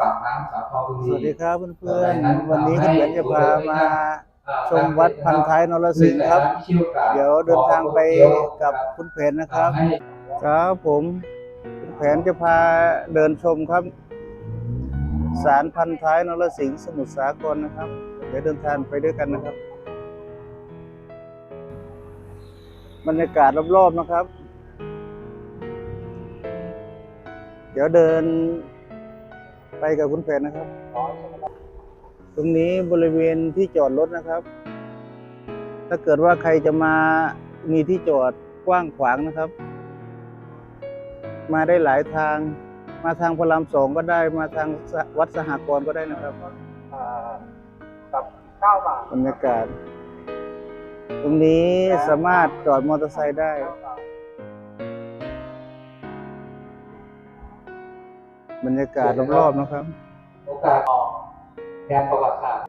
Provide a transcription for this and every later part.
ปากน้ำสาครบุสรีวัสดีครับเพื่อนๆวันนี้คุณเหมือนจะพามาชมวัดพันท้ายนรสิงห์ครับ เดี๋ยวเดินทางไปกับคุณเพนนะครับ ครับผมคุณแผนจะพาเดินชมครับศาลพันท้ายนรสิงห์สมุทรสาครนะครับ เดี๋ยวเดินทางไปด้วยกันนะครับบรรยากาศรอบๆนะครับ เดี๋ยวเดิน ไปกับคุณแผนนะครับ ตรงนี้บริเวณที่จอดรถนะครับ ถ้าเกิดว่าใครจะมามีที่จอดกว้างขวางนะครับ มาได้หลายทาง มาทางพระรามสองก็ได้ มาทางวัดสหกรณ์ก็ได้นะครับกับเก้าบาทบรรยากาศ ตรงนี้สามารถจอดมอเตอร์ไซค์ได้ บรรยากาศรอบๆนะครับ โอกาสออกแทนประวัติศาสตร์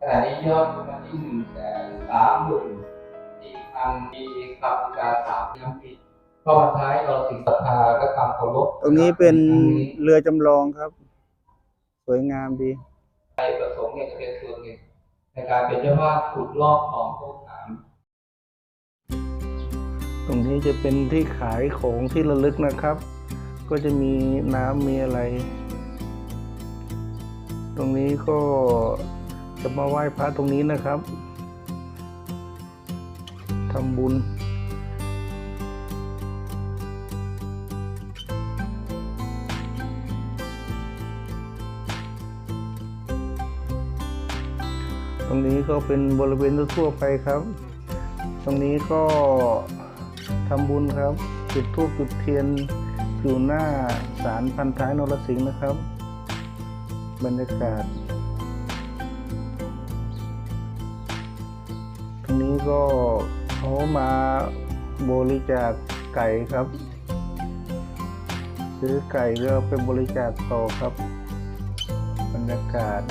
ขณะนี้ยอดมาที่หนึ่งแสนสามหมื่นสี่พันปีกับการสามน้ำปีข้อท้ายเราถึงศรัทธาและความเคารพตรงนี้เป็นเรือจำลองครับ สวยงามดีใจประสงค์เนี่ยจะเป็นส่วนหนึ่งในการเป็นเจ้าภาพขุดลอกของโคกขามตรงนี้จะเป็นที่ขายของที่ระลึกนะครับ ก็จะมีน้ำมีอะไร ตรงนี้ก็จะมาไหว้พระตรงนี้นะครับทำบุญตรงนี้ก็เป็นบริเวณทั่วไปครับ ตรงนี้ก็ทำบุญครับ จุดธูปจุดเทียน อยู่หน้าศาลพันท้ายนรสิงห์นะครับ บรรยากาศ ตรงนี้ก็เขามาบริจาคไก่ครับ ซื้อไก่ก็ไปบริจาคต่อครับ บรรยากาศ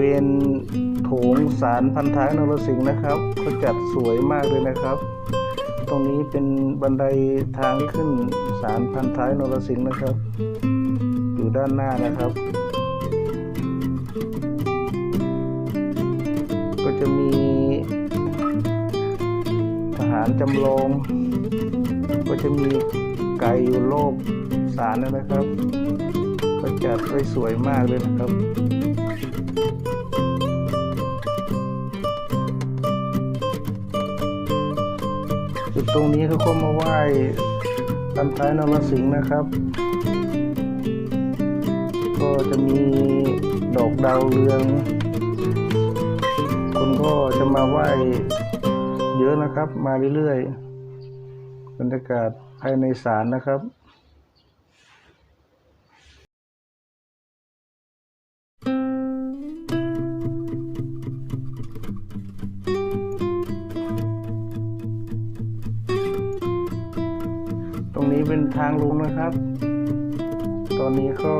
เวณโถงสารพันท้ายนรสิงห์นะครับเขาจัดสวยมากเลยนะครับ ตรงนี้เป็นบันไดทางขึ้นสารพันท้ายนรสิงห์นะครับ อยู่ด้านหน้านะครับ ก็จะมีทหารจำลอง ก็จะมีไก่อยู่โลกสารนะครับ ก็จัดไว้สวยมากเลยนะครับ รงนี้เขาก็มาไหว้ตันท้ายนรสิงห์นะครับ ก็จะมีดอกดาวเรือง คนก็จะมาไหว้เยอะนะครับ มาเรื่อยๆบรรยากาศภายในศาลนะครับางลงนะครับ ตอนนี้ก็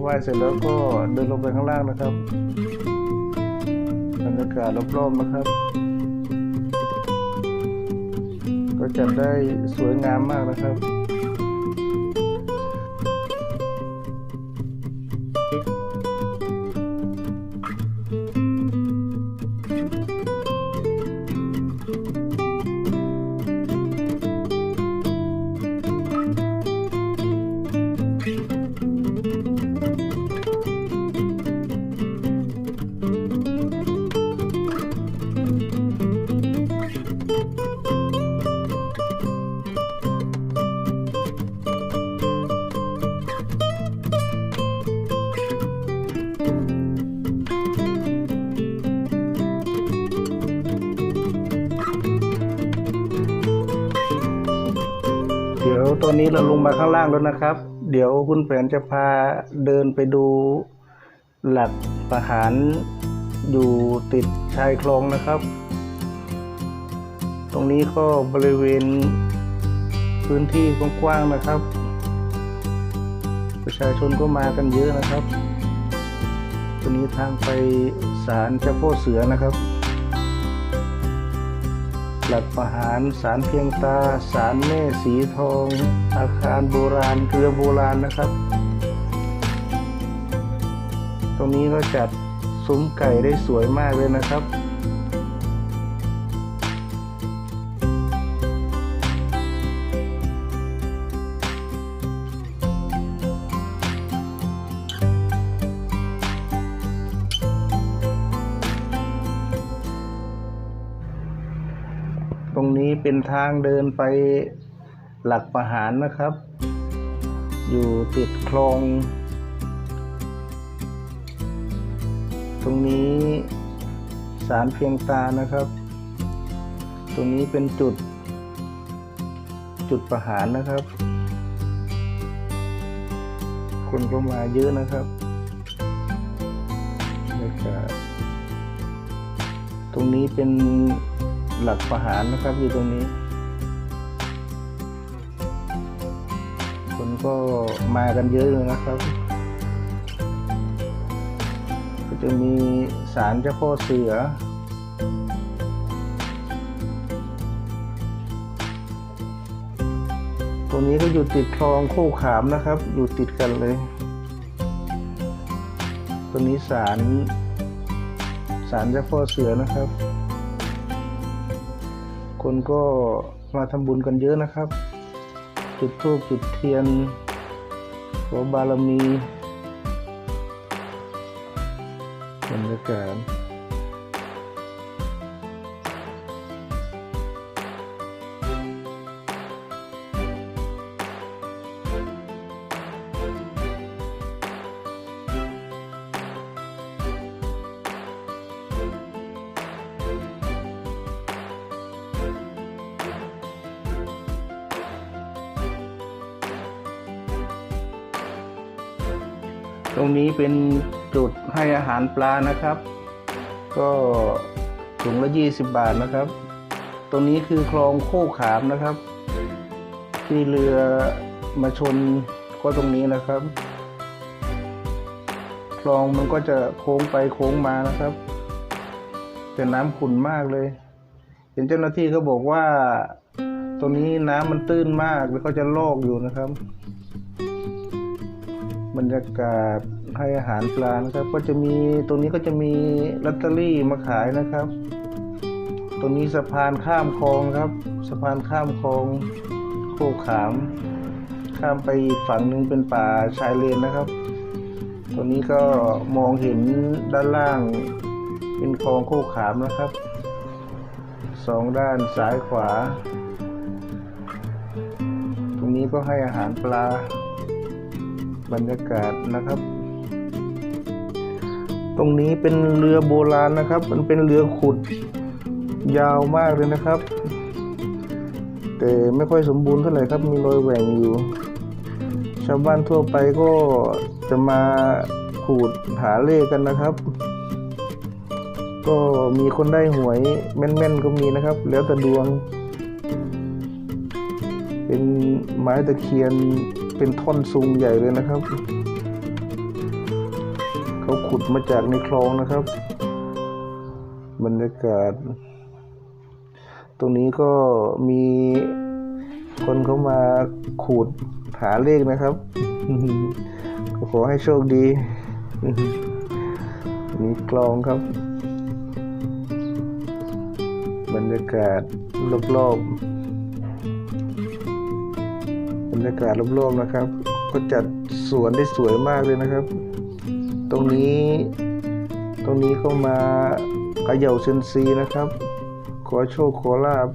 ไหว้เสร็จแล้วก็เดินลงไปข้างล่างนะครับบรรยากาศรอบๆนะครับ ก็จัดได้สวยงามมากนะครับ เดี๋ยวตอนนี้เราลงมาข้างล่างแล้วนะครับ เดี๋ยวคุณแผนจะพาเดินไปดูหลักประหารอยู่ติดชายคลองนะครับ ตรงนี้ก็บริเวณพื้นที่กว้างๆนะครับ ประชาชนก็มากันเยอะนะครับตัวนี้ทางไปศาลเจ้าพ่อเสือนะครับ หลักประหารศาลเพียงตาศาลแม่สีทอง อาคารโบราณเรือโบราณนะครับ ตรงนี้ก็จัดซุ้มไก่ได้สวยมากเลยนะครับ ตรงนี้เป็นทางเดินไปหลักประหารนะครับ อยู่ติดคลอง ตรงนี้สารเพียงตานะครับ ตรงนี้เป็นจุด จุดประหารนะครับ คนก็มาเยอะนะครับแล้วก็ตรงนี้เป็น หลักประหารนะครับอยู่ตรงนี้ คนก็มากันเยอะเลยนะครับ ก็จะมีศาลเจ้าพ่อเสือ ตรงนี้ก็อยู่ติดคลองโคกขามนะครับ อยู่ติดกันเลย ตรงนี้ศาลศาลเจ้าพ่อเสือนะครับ คนก็มาทำบุญกันเยอะนะครับ จุดธูปจุดเทียนขอบารมีบรรยากาศ ตรงนี้เป็นจุดให้อาหารปลานะครับ ก็ถุงละ 20 บาทนะครับ ตรงนี้คือคลองโคกขามนะครับ ที่เรือมาชนก็ตรงนี้นะครับ คลองมันก็จะโค้งไปโค้งมานะครับ แต่น้ำขุ่นมากเลยเห็นเจ้าหน้าที่เขาบอกว่า ตรงนี้น้ำมันตื้นมากแล้วก็จะลอกอยู่นะครับ บรรยากาศให้อาหารปลานะครับ ก็จะมีตรงนี้ก็จะมีลอตเตอรี่มาขายนะครับ ตรงนี้สะพานข้ามคลองครับ สะพานข้ามคลองโคกขาม ข้ามไปอีกฝั่งหนึ่งเป็นป่าชายเลนนะครับตัวนี้ก็มองเห็นด้านล่างเป็นคลองโคกขามนะครับสองด้านซ้ายขวา ตรงนี้ก็ให้อาหารปลา บรรยากาศนะครับ ตรงนี้เป็นเรือโบราณนะครับ มันเป็นเรือขุดยาวมากเลยนะครับ แต่ไม่ค่อยสมบูรณ์เท่าไหร่ครับ มีรอยแหว่งอยู่ ชาวบ้านทั่วไปก็จะมาขูดหาเลขกันนะครับ ก็มีคนได้หวยแม่นๆก็มีนะครับ แล้วแต่ดวง เป็นไม้ตะเคียนเป็นท่อนซุงใหญ่เลยนะครับ เขาขุดมาจากในคลองนะครับ บรรยากาศ ตรงนี้ก็มีคนเขามาขูดหาเลขนะครับก็ขอให้โชคดี มีกลองครับ บรรยากาศรอบๆบ รรยากาศรอบๆนะครับ ก็จัดสวนได้สวยมากเลยนะครับ ตรงนี้ ตรงนี้ก็มาเขย่าเซนซีนะครับ ขอโชคขอลาบ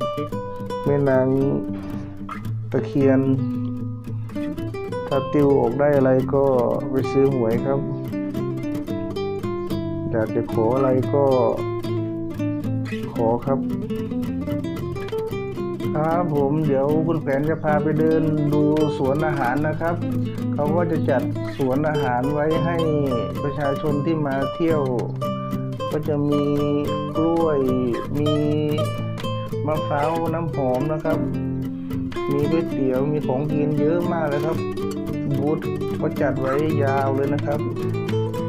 แม่นางตะเคียน ถ้าติวออกได้อะไรก็ไปซื้อหวยครับ อยากจะขออะไรก็ขอครับ ครับผมเดี๋ยวคุณแผนจะพาไปเดินดูสวนอาหารนะครับ เขาก็จะจัดสวนอาหารไว้ให้ประชาชนที่มาเที่ยว ก็จะมีกล้วย มีมะพร้าวน้ำหอมนะครับ มีก๋วยเตี๋ยวมีของกินเยอะมากเลยครับบูธก็จัดไว้ยาวเลยนะครับ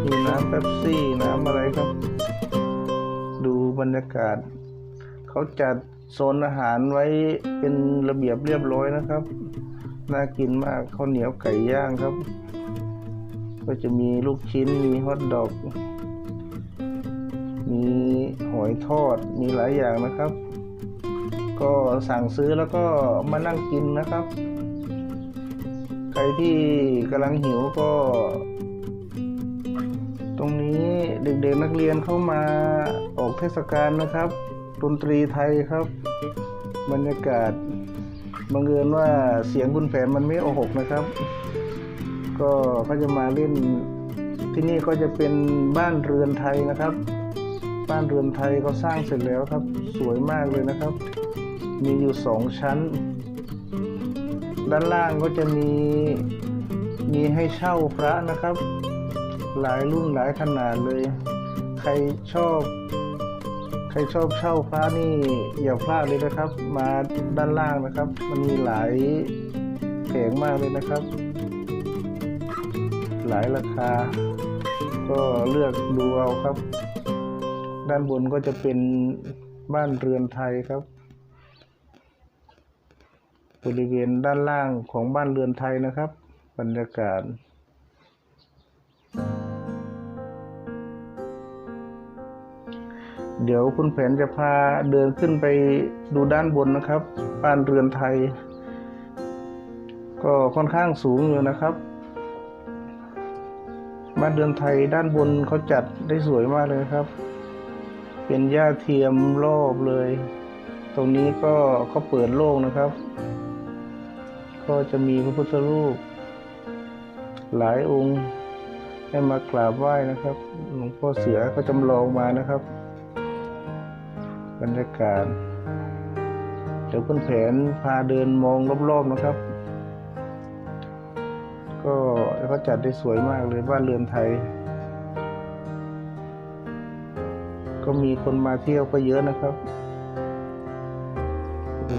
มีน้ำเป๊ปซี่น้ำอะไรครับ ดูบรรยากาศ เขาจัด โซนอาหารไว้เป็นระเบียบเรียบร้อยนะครับ น่ากินมากข้าวเหนียวไก่ย่างครับ ก็จะมีลูกชิ้นมีฮอทดอก มีหอยทอดมีหลายอย่างนะครับ ก็สั่งซื้อแล้วก็มานั่งกินนะครับ ใครที่กำลังหิวก็ตรงนี้เด็กๆนักเรียนเข้ามาออกเทศกาลนะครับ ดนตรีไทยครับ บรรยากาศบังเอิญว่าเสียงคุณแผนมันไม่โอหกนะครับ ก็เขาจะมาเล่นที่นี่ก็จะเป็นบ้านเรือนไทยนะครับ บ้านเรือนไทยเขาสร้างเสร็จแล้วครับ สวยมากเลยนะครับ มีอยู่สองชั้น ด้านล่างก็จะมีมีให้เช่าพระนะครับ หลายรุ่นหลายขนาดเลย ใครชอบ ใครชอบเช่าพระนี่อย่าพลาดเลยนะครับ มาด้านล่างนะครับ มันมีหลายแผงมากเลยนะครับ หลายราคา ก็เลือกดูเอาครับ ด้านบนก็จะเป็นบ้านเรือนไทยครับ บริเวณด้านล่างของบ้านเรือนไทยนะครับ บรรยากาศ เดี๋ยวคุณแผนจะพาเดินขึ้นไปดูด้านบนนะครับ บ้านเรือนไทย ก็ค่อนข้างสูงอยู่นะครับบ้านเรือนไทยด้านบนเขาจัดได้สวยมากเลยครับ เป็นหญ้าเทียมรอบเลย ตรงนี้ก็เขาเปิดโล่งนะครับ ก็จะมีพระพุทธรูป หลายองค์ให้มากราบไหว้นะครับ หลวงพ่อเสือก็จำลองมานะครับ บรรยากาศเดี๋ยวคุณแผนพาเดินมองรอบๆนะครับ ก็เขาจัดได้สวยมากเลยบ้านเรือนไทย ก็มีคนมาเที่ยวก็เยอะนะครับ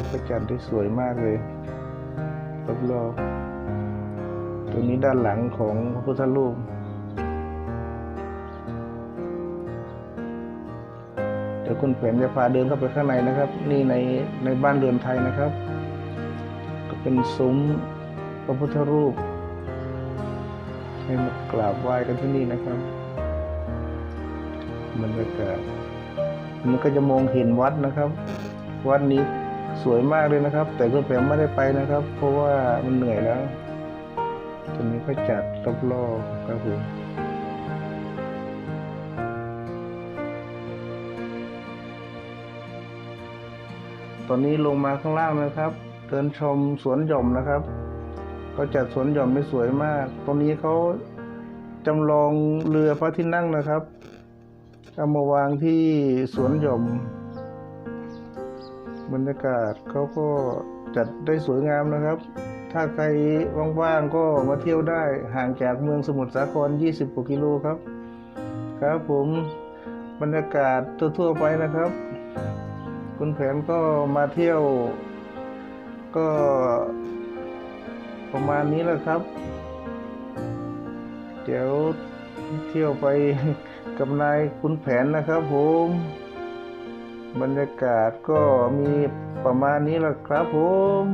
เขาจัดได้สวยมากเลยรอบๆตรงนี้ด้านหลังของพระพุทธรูป ดี๋ยวคุณแผนจะพาเดินเข้าไปข้างในนะครับ นี่ในในบ้านเรือนไทยนะครับ ก็เป็นซุ้มพระพุทธรูป ให้มากราบไหว้กันที่นี่นะครับบรรยากาศมันก็จะมองเห็นวัดนะครับ วัดนี้สวยมากเลยนะครับ แต่คุณแผนไม่ได้ไปนะครับ เพราะว่ามันเหนื่อยแล้วตรงนี้ก็จัดรอบๆครับผม ตอนนี้ลงมาข้างล่างนะครับ เดินชมสวนหย่อมนะครับ ก็จัดสวนหย่อมได้สวยมาก ตรงนี้เขาจำลองเรือพระที่นั่งนะครับเอามาวางที่สวนหย่อม บรรยากาศเขาก็จัดได้สวยงามนะครับ ถ้าใครว่างๆก็มาเที่ยวได้ห่างจากเมืองสมุทรสาคร 20กว่ากิโลครับ ครับผมบรรยากาศทั่วๆไปนะครับ คุณแผนก็มาเที่ยว ก็ประมาณนี้แหละครับ เดี๋ยวเที่ยวไปกับนายคุณแผนนะครับผมบรรยากาศก็มีประมาณนี้แหละครับผม